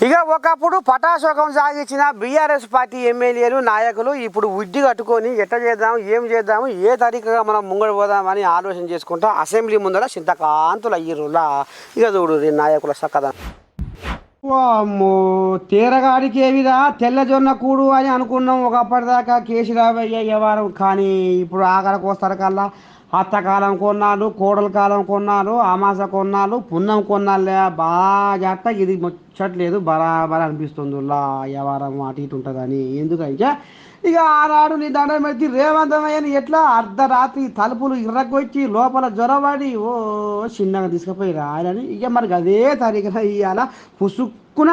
ఇక ఒకప్పుడు పటాశోకం సాగించిన బీఆర్ఎస్ పార్టీ ఎమ్మెల్యేలు నాయకులు ఇప్పుడు ఉడ్డి కట్టుకొని ఎట్ట చేద్దాం ఏం చేద్దాము ఏ తరీకగా మనం ముంగడు పోదామని ఆలోచన చేసుకుంటా అసెంబ్లీ ముందర చింతకాంతులు అయ్యిరులా ఇక చూడు నాయకుల సక్కదా. అమ్మో తీరగాడికి ఏమిరా తెల్లజొన్న కూడు అని అనుకున్నాం ఒకప్పటిదాకా కేసీరావయ్య వ్యవహారం. కానీ ఇప్పుడు ఆఖరికి వస్తారు కల్లా అత్తకాలం కొన్నాళ్ళు కోడల కాలం కొన్నాళ్ళు అమాస కొన్నాళ్ళు పున్నం కొన్నాళ్ళే. బాగా అట్ట ఇది ముచ్చట్లేదు బరాబర్ అనిపిస్తుంది. లా వ్యవహారం అటు ఇటు ఉంటుందని. ఎందుకంటే ఇక ఆనాడు నీ దండం పెట్టి రేవంతమయ్యని ఎట్లా అర్ధరాత్రి తలుపులు ఇర్రకొచ్చి లోపల జ్వరబడి ఓ చిన్నగా తీసుకుపోయి రాయాలని ఇక మనకి అదే తరిగిన ఇవాళ పుసుక్కున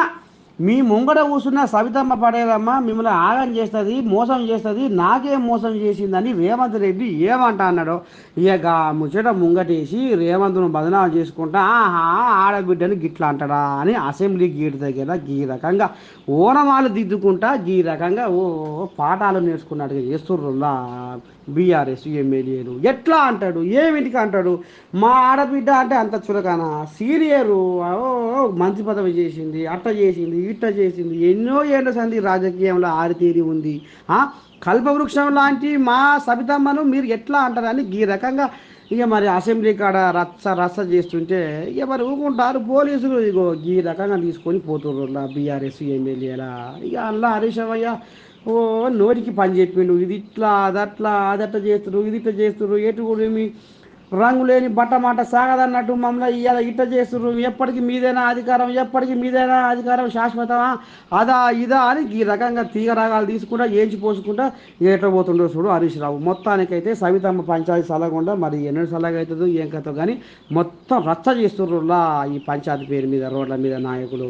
మీ ముంగడ కూర్చున్న సవితమ్మ పడేదమ్మ మిమ్మల్ని ఆగం చేస్తుంది మోసం చేస్తుంది నాకేం మోసం చేసిందని రేవంత్ రెడ్డి ఏమంట అన్నాడు ఇక ముచ్చట ముంగటేసి రేవంత్ను బదనాలు చేసుకుంటా ఆహా ఆడబిడ్డని గిట్లా అంటాడా అని అసెంబ్లీ గేట్ దగ్గర ఈ రకంగా ఓనమాలు దిద్దుకుంటా ఈ రకంగా ఓ పాఠాలు నేర్చుకున్నట్టుగా చేస్తుర్రులా బీఆర్ఎస్ ఎమ్మెల్యేలు. ఎట్లా అంటాడు? ఏమిటికి అంటాడు? మా ఆడబిడ్డ అంటే అంత చురకన సీనియరు ఓ మంత్రి పదవి చేసింది అట్ట చేసింది ఇట్ట చేసింది. ఎన్నో ఏళ్ళ సంది రాజకీయంలో ఆరితేరి ఉంది. కల్పవృక్షం లాంటి మా సబితమ్మను మీరు ఎట్లా అంటారని ఈ రకంగా ఇక మరి అసెంబ్లీ కాడ రచ్చ రచ్చ చేస్తుంటే ఇక మరి ఊరుకుంటారు పోలీసులు. ఇగో ఈ రకంగా తీసుకొని పోతుర్రు బీఆర్ఎస్ ఎమ్మెల్యేలా. ఇక అల్లా హరీశవయ్య ఓ నోటికి పని చెప్పిండు. ఇది ఇట్లా అదట్లా అదట్లా చేస్తున్నారు ఇది ఇట్లా చేస్తున్నారు ఎటు కూడా మీ రంగు లేని బట్ట మాట సాగదన్నట్టు మమ్మల్ని ఇలా ఇట్ట చేస్తున్నారు ఎప్పటికీ మీదైనా అధికారం ఎప్పటికీ మీదైనా అధికారం శాశ్వతమా? అదా ఇదా అని ఈ రకంగా తీగ రాగాలు తీసుకుంటా ఏంచి పోసుకుంటా ఎట్లా పోతుండో చూడు హరీష్ రావు. మొత్తానికైతే సవితమ్మ పంచాయతీ సలగకుండా మరి ఎన్నో సలగ అవుతుందో ఏం కథ కానీ మొత్తం రచ్చ చేస్తుర్రులా ఈ పంచాయతీ పేరు మీద రోడ్ల మీద నాయకులు.